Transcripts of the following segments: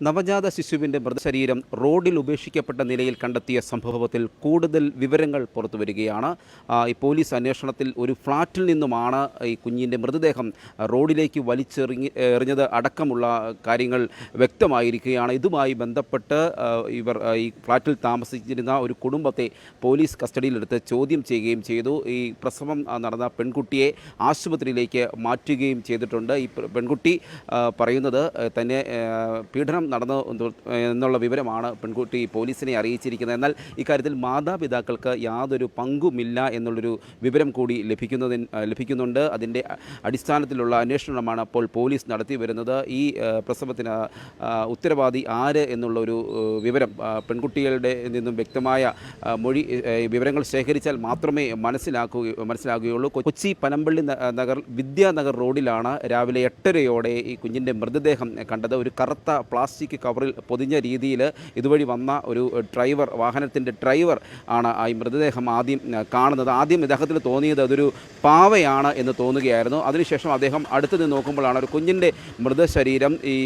നവജാത ശിശുവിന്റെ മൃതശരീരം റോഡിൽ ഉപേക്ഷിക്കപ്പെട്ട നിലയിൽ കണ്ടെത്തിയ സംഭവത്തിൽ കൂടുതൽ വിവരങ്ങൾ പുറത്തു വരികയാണ്. ഈ പോലീസ് അന്വേഷണത്തിൽ ഒരു ഫ്ളാറ്റിൽ നിന്നുമാണ് ഈ കുഞ്ഞിന്റെ മൃതദേഹം റോഡിലേക്ക് വലിച്ചെറിഞ്ഞ് എറിഞ്ഞത് അടക്കമുള്ള കാര്യങ്ങൾ വ്യക്തമായിരിക്കുകയാണ്. ഇതുമായി ബന്ധപ്പെട്ട് ഇവർ ഈ ഫ്ളാറ്റിൽ താമസിച്ചിരുന്ന ഒരു കുടുംബത്തെ പോലീസ് കസ്റ്റഡിയിലെടുത്ത് ചോദ്യം ചെയ്യുകയും ചെയ്തു. ഈ പ്രസവം നടന്ന പെൺകുട്ടിയെ ആശുപത്രിയിലേക്ക് മാറ്റുകയും ചെയ്തിട്ടുണ്ട്. ഈ പെൺകുട്ടി പറയുന്നത് തന്നെ ആ, പീഡനം നടന്നു എന്ന് എന്നുള്ള വിവരമാണ് പെൺകുട്ടി പോലീസിനെ അറിയിച്ചിരിക്കുന്നത്. എന്നാൽ ഇക്കാര്യത്തിൽ മാതാപിതാക്കൾക്ക് യാതൊരു പങ്കുമില്ല എന്നുള്ളൊരു വിവരം കൂടി ലഭിക്കുന്നതിന് ലഭിക്കുന്നുണ്ട്. അതിന്റെ അടിസ്ഥാനത്തിലുള്ള അന്വേഷണമാണ് അപ്പോൾ പോലീസ് നടത്തി വരുന്നത്. ഈ പ്രസവത്തിന് ഉത്തരവാദി ആര് എന്നുള്ളൊരു വിവരം പെൺകുട്ടികളുടെ നിന്നും വ്യക്തമായ മൊഴി വിവരങ്ങൾ ശേഖരിച്ചാൽ മാത്രമേ മനസ്സിലാക്കുക മനസ്സിലാകുകയുള്ളൂ. കൊച്ചി പനമ്പള്ളി നഗർ വിദ്യാനഗർ റോഡിലാണ് രാവിലെ എട്ടരയോടെ ഈ കുഞ്ഞിന്റെ മൃതദേഹം കണ്ടത്. ഒരു കറുത്ത പ്ലാസ്റ്റിക് കവറിൽ പൊതിഞ്ഞ രീതിയിൽ ഇതുവഴി വന്ന ഒരു ഡ്രൈവർ വാഹനത്തിന്റെ ഡ്രൈവർ ആണ് ഈ മൃതദേഹം ആദ്യം കാണുന്നത്. ആദ്യം ഇദ്ദേഹത്തിന് തോന്നിയത് അതൊരു പാവയാണ് എന്ന് തോന്നുകയായിരുന്നു. അതിനുശേഷം അദ്ദേഹം അടുത്ത് നിന്ന് നോക്കുമ്പോഴാണ് ഒരു കുഞ്ഞിന്റെ മൃതശരീരം ഈ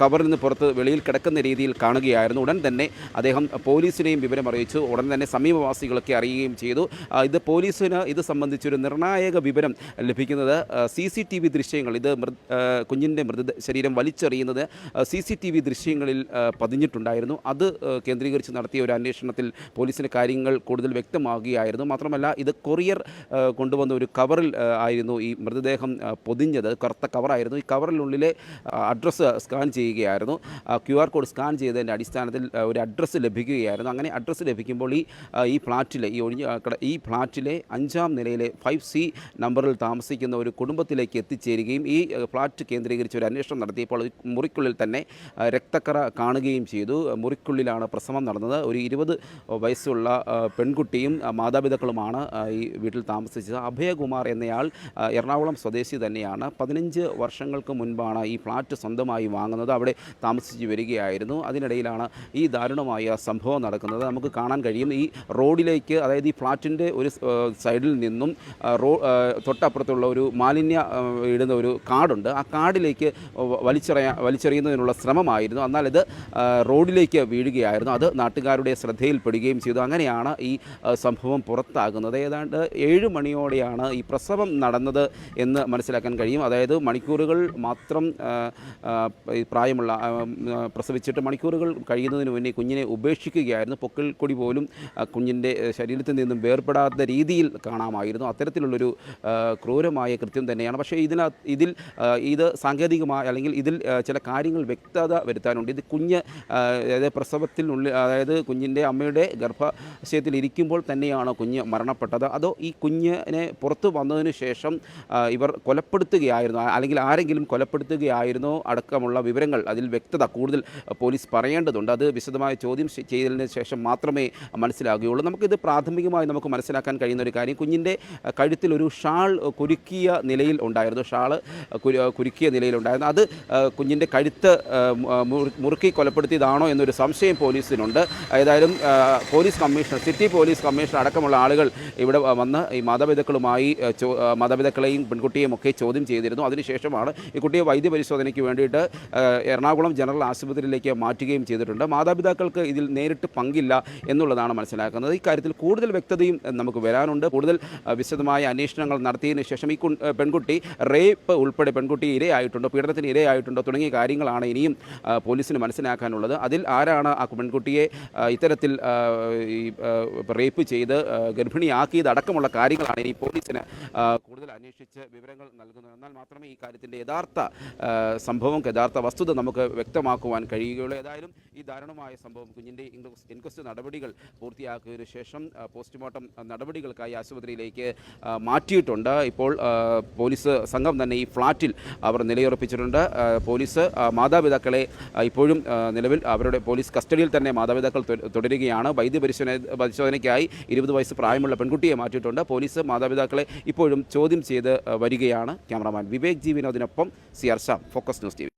കവറിൽ നിന്ന് പുറത്ത് വെളിയിൽ കിടക്കുന്ന രീതിയിൽ കാണുകയായിരുന്നു. ഉടൻ തന്നെ അദ്ദേഹം പോലീസിനെയും വിവരം അറിയിച്ചു. ഉടൻ തന്നെ സമീപവാസികളൊക്കെ അറിയുകയും ചെയ്തു. ഇത് പോലീസിന് ഇത് സംബന്ധിച്ചൊരു നിർണായക വിവരം ലഭിക്കുന്നത് സി സി ടി വി ദൃശ്യങ്ങൾ. ഇത് മൃ കുഞ്ഞിന്റെ മൃത ശരീരം വലിച്ചെറിയുന്നത് സി സി ടി വി ദൃശ്യങ്ങളിൽ പതിഞ്ഞിട്ടുണ്ടായിരുന്നു. അത് കേന്ദ്രീകരിച്ച് നടത്തിയ ഒരു അന്വേഷണത്തിൽ പോലീസിന്റെ കാര്യങ്ങൾ കൂടുതൽ വ്യക്തമാകുകയായിരുന്നു. മാത്രമല്ല ഇത് കൊറിയർ കൊണ്ടുവന്ന ഒരു കവറിൽ ആയിരുന്നു ഈ മൃതദേഹം പൊതിഞ്ഞത്. കറുത്ത കവറായിരുന്നു. ഈ കവറിനുള്ളിലെ അഡ്രസ്സ് സ്കാൻ ചെയ്യുകയായിരുന്നു. ക്യു ആർ കോഡ് സ്കാൻ ചെയ്തതിന്റെ അടിസ്ഥാനത്തിൽ ഒരു അഡ്രസ്സ് ലഭിക്കുകയായിരുന്നു. അങ്ങനെ അഡ്രസ്സ് ലഭിക്കുമ്പോൾ ഈ ഈ ഫ്ലാറ്റിലെ ഈ ഒഴിഞ്ഞ ഈ ഫ്ലാറ്റിലെ അഞ്ചാം നിലയിലെ ഫൈവ് സി നമ്പറിൽ താമസിക്കുന്ന ഒരു കുടുംബത്തിലേക്ക് എത്തിച്ചേരുകയും ഈ ഫ്ലാറ്റ് കേന്ദ്രീകരിച്ച് ഒരു അന്വേഷണം നടത്തിയപ്പോൾ മുറിക്കുള്ളിൽ തന്നെ രക്തക്കറ കാണുകയും ചെയ്തു. മുറിക്കുള്ളിലാണ് പ്രസവം നടന്നത്. ഒരു ഇരുപത് വയസ്സുള്ള പെൺകുട്ടിയും മാതാപിതാക്കളുമാണ് ഈ വീട്ടിൽ താമസിച്ചത്. അഭയകുമാർ എന്നയാൾ എറണാകുളം സ്വദേശി തന്നെയാണ്. പതിനഞ്ച് വർഷങ്ങൾക്ക് മുൻപാണ് ഈ ഫ്ലാറ്റ് സ്വന്തമായി വാങ്ങുന്നത്. അവിടെ താമസിച്ച് വരികയായിരുന്നു. അതിനിടയിലാണ് ഈ ദാരുണമായ സംഭവം നടക്കുന്നത്. നമുക്ക് കാണാൻ കഴിയും ഈ റോഡിലേക്ക് അതായത് ഈ ഫ്ലാറ്റിന്റെ ഒരു സൈഡിൽ നിന്നും റോ തൊട്ടപ്പുറത്തുള്ള ഒരു മാലിന്യ ഇടുന്ന ഒരു കാടുണ്ട്. ആ കാടിലേക്ക് വലിച്ചെറിയ വലിച്ചെറിയുന്നതിനുള്ള ശ്രമമായിരുന്നു. എന്നാൽ ഇത് റോഡിലേക്ക് വീഴുകയായിരുന്നു. അത് നാട്ടുകാരുടെ ശ്രദ്ധയിൽപ്പെടുകയും ചെയ്തു. അങ്ങനെയാണ് ഈ സംഭവം പുറത്താകുന്നത്. ഏതാണ്ട് ഏഴ് മണിയോടെയാണ് ഈ പ്രസവം നടന്നത് എന്ന് മനസ്സിലാക്കാൻ കഴിയും. അതായത് മണിക്കൂറുകൾ മാത്രം ഈ പ്രായമുള്ള പ്രസവിച്ചിട്ട് മണിക്കൂറുകൾ കഴിയുന്നതിന് മുന്നേ കുഞ്ഞിനെ ഉപേക്ഷിക്കുകയായിരുന്നു. പൊക്കിൾ കൊടി പോലും കുഞ്ഞിന്റെ ശരീരത്തിൽ നിന്നും വേർപെടാത്ത രീതിയിൽ കാണാമായിരുന്നു. അത്തരത്തിലുള്ളൊരു ക്രൂരമായ കൃത്യം തന്നെയാണ്. പക്ഷേ ഇതിനകത്ത് ഇതിൽ ഇത് സാങ്കേതികമായ അല്ലെങ്കിൽ ഇതിൽ ചില കാര്യങ്ങൾ വ്യക്തത വരുത്താനുണ്ട്. ഇത് കുഞ്ഞ് അതായത് പ്രസവത്തിനുള്ളിൽ അതായത് കുഞ്ഞിന്റെ അമ്മയുടെ ഗർഭാശയത്തിൽ ഇരിക്കുമ്പോൾ തന്നെയാണോ കുഞ്ഞ് മരണപ്പെട്ടത്? അതോ ഈ കുഞ്ഞിനെ പുറത്തു വന്നതിന് ശേഷം ഇവർ കൊലപ്പെടുത്തുകയായിരുന്നു? അല്ലെങ്കിൽ ആരെങ്കിലും കൊലപ്പെടുത്തുകയായിരുന്നോ? അടക്കമുള്ള വിവരങ്ങൾ അതിൽ വ്യക്തത കൂടുതൽ പോലീസ് പറയേണ്ടതുണ്ട്. അത് വിശദമായ ചോദ്യം ചെയ്തതിന് ശേഷം മാത്രമേ മനസ്സിലാകുകയുള്ളൂ. നമുക്കിത് പ്രാഥമികമായി നമുക്ക് മനസ്സിലാക്കാൻ കഴിയുന്ന ഒരു കാര്യം കുഞ്ഞിന്റെ കഴുത്തിൽ ഒരു ഷാൾ കുരുക്കിയ നിലയിൽ ഉണ്ടായിരുന്നു. ഷാൾ കുരുക്കിയ നിലയിലുണ്ടായിരുന്നു അത് കുഞ്ഞിന്റെ കഴുത്ത് മുറുക്കി കൊലപ്പെടുത്തിയതാണോ എന്നൊരു സംശയം പോലീസിനുണ്ട്. ഏതായാലും police commissioner city police commissioner അടക്കമുള്ള ആളുകൾ ഇവിടെ വന്ന് ഈ മാതാപിതാക്കളുമായി മാതാപിതാക്കളെയും പെൺകുട്ടിയെയും ഒക്കെ ചോദ്യം ചെയ്തിരുന്നു. അതിനുശേഷമാണ് ഈ കുട്ടിയെ വൈദ്യപരിശോധനയ്ക്ക് വേണ്ടിയിട്ട് എറണാകുളം ജനറൽ ആശുപത്രിയിലേക്ക് മാറ്റുകയും ചെയ്തിട്ടുണ്ട്. മാതാപിതാക്കൾക്ക് ഇതിൽ നേരിട്ട് പങ്കില്ല എന്നുള്ളതാണ് മനസ്സിലാക്കുന്നത്. ഇക്കാര്യത്തിൽ കൂടുതൽ വ്യക്തതയും നമുക്ക് വരാനുണ്ട്. കൂടുതൽ വിശദമായ അന്വേഷണങ്ങൾ നടത്തിയതിനു ശേഷം ഈ പെൺകുട്ടി റേപ്പ് ഉൾപ്പെടെ പെൺകുട്ടി ഇരയായിട്ടുണ്ടോ. പീഡനത്തിന് ഇരയായിട്ടുണ്ടോ. തുടങ്ങിയ കാര്യങ്ങളാണ് ഇനിയും പോലീസിന് മനസ്സിലാക്കാനുള്ളത്. അതിൽ ആരാണ് ആ പെൺകുട്ടിയെ ഇത്തരത്തിൽ റേപ്പ് ചെയ്ത് ഗർഭിണിയാക്കിയത് അടക്കമുള്ള കാര്യങ്ങളാണ് ഇനി പോലീസിന് അന്വേഷിച്ച് വിവരങ്ങൾ നൽകുന്നു. എന്നാൽ മാത്രമേ ഈ കാര്യത്തിന്റെ യഥാർത്ഥ സംഭവം യഥാർത്ഥ വസ്തുത നമുക്ക് വ്യക്തമാക്കുവാൻ കഴിയുകയുള്ളൂ. ഏതായാലും ഈ ദാരുണമായ സംഭവം കുഞ്ഞിന്റെ ഇൻക്വസ്റ്റ് നടപടികൾ പൂർത്തിയാക്കിയതിനു ശേഷം പോസ്റ്റ്മോർട്ടം നടപടികൾക്കായി ആശുപത്രിയിലേക്ക് മാറ്റിയിട്ടുണ്ട്. ഇപ്പോൾ പോലീസ് സംഘം തന്നെ ഈ ഫ്ലാറ്റിൽ അവർ നിലയുറപ്പിച്ചിട്ടുണ്ട്. പോലീസ് മാതാപിതാക്കളെ ഇപ്പോഴും നിലവിൽ അവരുടെ പോലീസ് കസ്റ്റഡിയിൽ തന്നെ മാതാപിതാക്കൾ തുടരുകയാണ്. വൈദ്യ പരിശോധന പരിശോധനയ്ക്കായി ഇരുപത് വയസ്സ് പ്രായമുള്ള പെൺകുട്ടിയെ മാറ്റിയിട്ടുണ്ട്. പോലീസ് മാതാപിതാക്കളെ ഇപ്പോഴും ചോദ്യം ചെയ്ത് വരികയാണ്. Cameraman Vivek G വിനോദിനൊപ്പം C R Sham focus news T